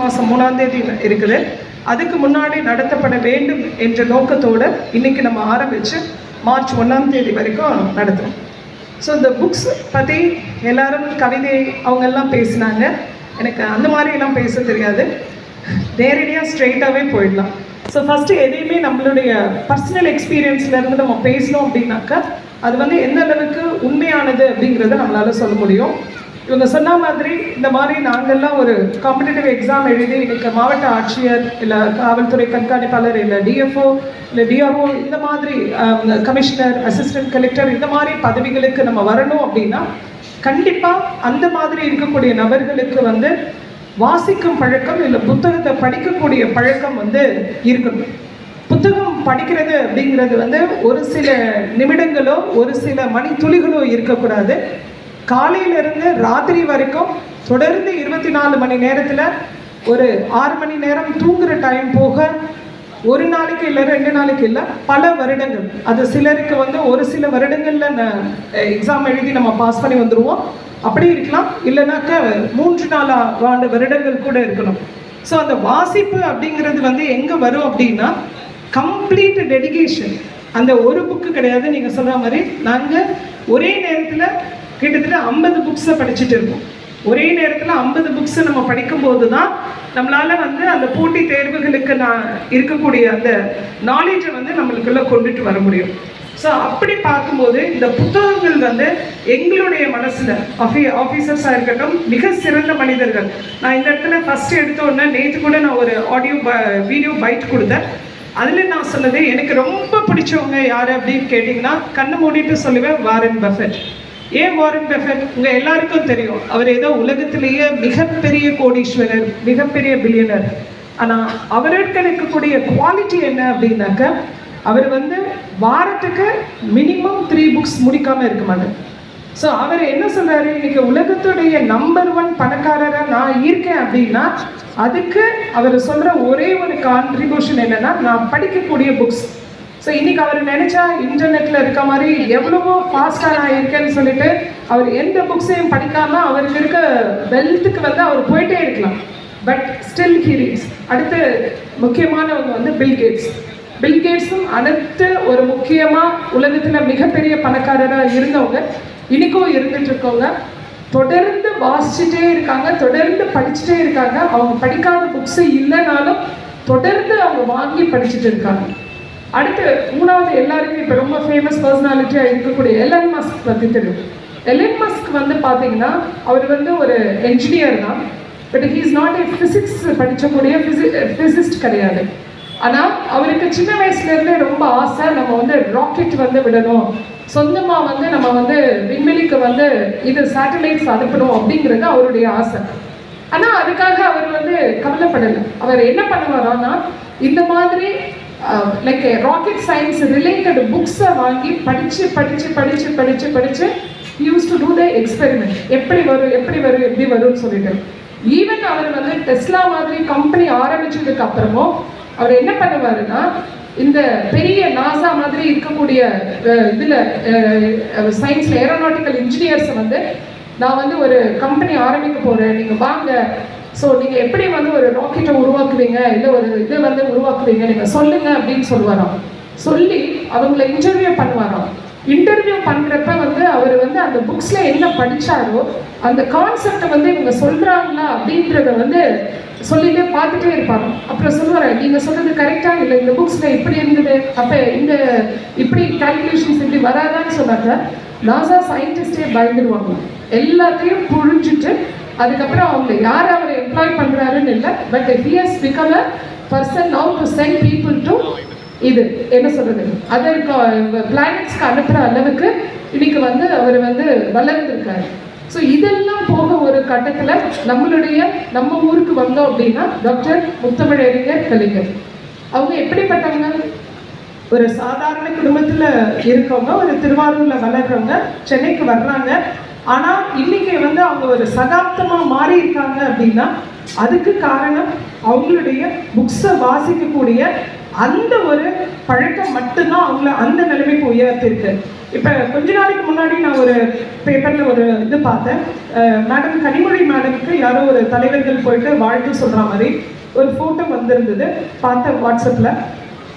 மாதம் மூணாம் தேதி இருக்குது. அதுக்கு முன்னாடி நடத்தப்பட வேண்டும் என்ற நோக்கத்தோடு இன்னைக்கு நம்ம ஆரம்பித்து மார்ச் ஒன்றாம் தேதி வரைக்கும் நடத்துகிறோம் ஸோ இந்த புக்ஸ் பற்றி எல்லாரும் கவிதை அவங்கெல்லாம் பேசினாங்க. எனக்கு அந்த மாதிரிலாம் பேச தெரியாது. நேரடியாக ஸ்ட்ரெயிட்டாகவே போயிடலாம். ஸோ ஃபஸ்ட்டு எதையுமே நம்மளுடைய பர்சனல் எக்ஸ்பீரியன்ஸ்லேருந்து நம்ம பேசணும் அப்படின்னாக்கா அது வந்து எந்த அளவுக்கு உண்மையானது அப்படிங்கிறத நம்மளால சொல்ல முடியும். இவங்க சொன்ன மாதிரி இந்த மாதிரி நாங்கள்லாம் ஒரு காம்படிட்டிவ் எக்ஸாம் எழுதி இன்னைக்கு மாவட்ட ஆட்சியர் இல்லை காவல்துறை கண்காணிப்பாளர் இல்லை டிஎஃப்ஓ இல்லை டிஆர்ஓ இந்த மாதிரி கமிஷனர் அசிஸ்டன்ட் கலெக்டர் இந்த மாதிரி பதவிகளுக்கு நம்ம வரணும் அப்படின்னா கண்டிப்பாக அந்த மாதிரி இருக்கக்கூடிய நபர்களுக்கு வந்து வாசிக்கும் பழக்கம் இல்லை புத்தகத்தை படிக்கக்கூடிய பழக்கம் வந்து இருக்கணும். புத்தகம் படிக்கிறது அப்படிங்கிறது வந்து ஒரு சில நிமிடங்களோ ஒரு சில மணி துளிகளோ இருக்கக்கூடாது. காலையிலிருந்து ராத்திரி வரைக்கும் தொடர்ந்து இருபத்தி நாலு மணி நேரத்தில் ஒரு ஆறு மணி நேரம் தூங்குற டைம் போக ஒரு நாளைக்கு இல்லை ரெண்டு நாளைக்கு இல்லை பல வருடங்கள். அது சிலருக்கு வந்து ஒரு சில வருடங்களில் எக்ஸாம் எழுதி நம்ம பாஸ் பண்ணி வந்துடுவோம் அப்படி இருக்கலாம். இல்லைனாக்க மூன்று நாலு ஆண்டு வருடங்கள் கூட இருக்கணும். ஸோ அந்த வாசிப்பு அப்படிங்கிறது வந்து எங்கே வரும் அப்படின்னா கம்ப்ளீட் டெடிகேஷன் அந்த ஒரு புக்கு கிடையாது. நீங்கள் சொல்கிற மாதிரி நாங்கள் ஒரே நேரத்தில் கிட்டத்தட்ட ஐம்பது புக்ஸை படிச்சுட்டு இருக்கோம். ஒரே நேரத்தில் ஐம்பது புக்ஸை நம்ம படிக்கும்போது தான் நம்மளால் வந்து அந்த போட்டி தேர்வுகளுக்கு நான் இருக்கக்கூடிய அந்த நாலேஜை வந்து நம்மளுக்குள்ளே கொண்டுட்டு வர முடியும். ஸோ அப்படி பார்க்கும்போது இந்த புத்தகங்கள் வந்து எங்களுடைய மனசில் ஆஃபி ஆஃபீஸர்ஸாக இருக்கட்டும் மிக சிறந்த மனிதர்கள். நான் இந்த இடத்துல ஃபஸ்ட்டு எடுத்த உடனே நேற்று கூட நான் ஒரு ஆடியோ வீடியோ பைட் கொடுத்தேன். அதில் நான் சொன்னது எனக்கு ரொம்ப பிடிச்சவங்க யார் அப்படின்னு கேட்டிங்கன்னா கண்ணை மூடிட்டு சொல்லுவேன் வாரன் பஃபெட். ஏன் வாரன் பஃபெட்? உங்கள் எல்லாருக்கும் தெரியும். அவர் ஏதோ உலகத்திலேயே மிகப்பெரிய கோடீஸ்வரர் மிகப்பெரிய பில்லியனர் ஆனால் அவருக்கு இருக்கக்கூடிய குவாலிட்டி என்ன அப்படின்னாக்க அவர் வந்து வாரத்துக்கு மினிமம் த்ரீ புக்ஸ் முடிக்காமல் இருக்க மாட்டார் ஸோ அவர் என்ன சொல்றாரு? இன்னைக்கு உலகத்துடைய நம்பர் ஒன் பணக்காரராக நான் இருக்கேன் அப்படின்னா அதுக்கு அவர் சொல்ற ஒரே ஒரு கான்ட்ரிபியூஷன் என்னன்னா நான் படிக்கக்கூடிய புக்ஸ் ஸோ இன்னைக்கு அவர் நினைச்சா இன்டர்நெட்ல இருக்க மாதிரி எவ்வளவோ ஃபாஸ்டா நான் இருக்கேன்னு சொல்லிட்டு அவர் எந்த புக்ஸையும் படிக்காம அவருக்கு இருக்க வெல்த்துக்கு வந்து அவர் போயிட்டே இருக்கலாம். பட் ஸ்டில் ஹி ரீட்ஸ் அடுத்து முக்கியமானவங்க வந்து பில் கேட்ஸ் பில் கேட்ஸும் அடுத்து ஒரு முக்கியமாக உலகத்தில் மிகப்பெரிய பணக்காரராக இருந்தவங்க. இன்னைக்கும் இருந்துட்டு இருக்கவங்க. தொடர்ந்து வாசிச்சுட்டே இருக்காங்க தொடர்ந்து படிச்சுட்டே இருக்காங்க. அவங்க படிக்காத புக்ஸு இல்லைனாலும் தொடர்ந்து அவங்க வாங்கி படிச்சுட்டு இருக்காங்க. அடுத்து மூணாவது எல்லாருக்கும் இப்போ ரொம்ப ஃபேமஸ் பர்சனாலிட்டியாக இருக்கக்கூடிய எலன் மஸ்க் பற்றி தெரியும். எலன் மஸ்க் வந்து பார்த்தீங்கன்னா அவர் வந்து ஒரு என்ஜினியர் தான். But he's not a physics படித்தக்கூடிய ஃபிசி ஃபிசிஸ்ட் கிடையாது. ஆனால் அவருக்கு சின்ன வயசுலேருந்தே ரொம்ப ஆசை நம்ம வந்து ராக்கெட் வந்து விடணும். சொந்தமாக வந்து நம்ம வந்து விண்வெளிக்கு வந்து இது சேட்டலைட்ஸ் அனுப்பணும் அப்படிங்கிறது அவருடைய ஆசை. ஆனால் அதுக்காக அவர் வந்து கவலைப்படலை. அவர் என்ன பண்ணுவாரான்னா இந்த மாதிரி லைக் ராக்கெட் சயின்ஸ் ரிலேட்டட் புக்ஸை வாங்கி படித்து படித்து படித்து படித்து படித்து used to do the experiment எப்படி வரும் எப்படி வரும் எப்படி வரும்னு சொல்லிட்டு. ஈவன் அவர் வந்து டெஸ்லா மாதிரி கம்பெனி ஆரம்பிச்சதுக்கு அப்புறமும் அவர் என்ன பண்ணுவாருன்னா இந்த பெரிய நாசா மாதிரி இருக்கக்கூடிய இதில் சயின்ஸில் ஏரோநாட்டிக்கல் இன்ஜினியர்ஸை வந்து நான் வந்து ஒரு கம்பெனி ஆரம்பிக்க போகிறேன் நீங்கள் வாங்க ஸோ நீங்கள் எப்படி வந்து ஒரு ராக்கெட்டை உருவாக்குவீங்க? இல்லை ஒரு இது வந்து உருவாக்குவீங்க? நீங்கள் சொல்லுங்க அப்படின்னு சொல்லுவாராம். சொல்லி அவங்கள இன்டர்வியூ பண்ணுவாராம். இன்டர்வியூ பண்ணுறப்ப வந்து அவர் வந்து அந்த புக்ஸில் என்ன படித்தாரோ அந்த கான்செப்டை வந்து இவங்க சொல்கிறாங்களா அப்படின்றத வந்து சொல்லிட்டே பார்த்துட்டே இருப்பாங்க அப்புறம் சொல்லுவாரு நீங்கள் சொல்கிறது கரெக்டாக இல்லை இந்த புக்ஸில் இப்படி இருந்தது. அப்போ இந்த இப்படி கால்குலேஷன்ஸ் இப்படி வராதான்னு சொன்னாக்க நாசா சயின்டிஸ்டே பயந்துடுவாங்க எல்லாத்தையும் புழிஞ்சிட்டு அதுக்கப்புறம் அவங்க யாரை எம்ப்ளாய் பண்ணுறாருன்னு இல்லை but he has become a person now to send people to இது என்ன சொல்கிறது அதர் பிளானட்ஸ்க்கு அனுப்புகிற அளவுக்கு இன்னைக்கு வந்து அவர் வந்து வளர்ந்துருக்காரு. ஸோ இதெல்லாம் போக ஒரு கட்டத்தில் நம்மளுடைய நம்ம ஊருக்கு வந்தோம் அப்படின்னா டாக்டர் முத்தமிழறிஞர் கலைஞர். அவங்க எப்படிப்பட்டவங்க? ஒரு சாதாரண குடும்பத்தில் இருக்கவங்க ஒரு திருவாரூரில் வளர்கிறவங்க சென்னைக்கு வர்றாங்க. ஆனால் இன்னைக்கு வந்து அவங்க ஒரு சகாப்தமாக மாறி இருக்காங்க அப்படின்னா அதுக்கு காரணம் அவங்களுடைய புக்ஸை வாசிக்கக்கூடிய அந்த ஒரு பழக்கம் மட்டும்தான் அவங்கள அந்த நிலைமைக்கு உயர்த்திருக்கு. இப்போ கொஞ்ச நாளைக்கு முன்னாடி நான் ஒரு பேப்பரில் ஒரு இது பார்த்தேன். மேடம் கனிமொழி மேடமுக்கு யாரோ ஒரு தலைவர்கள் போயிட்டு வாழ்த்து சொல்கிற மாதிரி ஒரு ஃபோட்டோ வந்திருந்தது. பார்த்தேன் வாட்ஸ்அப்பில்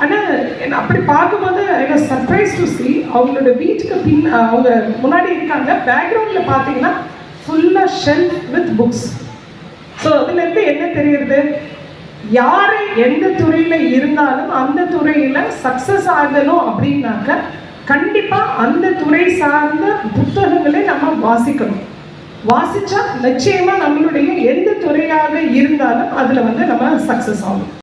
ஆனால் என்ன அப்படி பார்க்கும்போது ஐ சர்ப்ரைஸ் டு சி அவங்களோட வீட்டுக்கு பின் அவங்க முன்னாடி இருக்காங்க. பேக்ரவுண்டில் பார்த்தீங்கன்னா ஃபுல்லாக ஷெல்ஃப் வித் புக்ஸ் ஸோ அதுலேருந்து என்ன தெரியுது? யாரு எந்த துறையில இருந்தாலும் அந்த துறையில சக்சஸ் ஆகணும் அப்படின்னாக்க கண்டிப்பா அந்த துறை சார்ந்த புத்தகங்களை நம்ம வாசிக்கணும். வாசிச்சா நிச்சயமா நம்மளுடைய எந்த துறையாக இருந்தாலும் அதுல வந்து நம்ம சக்சஸ் ஆகும்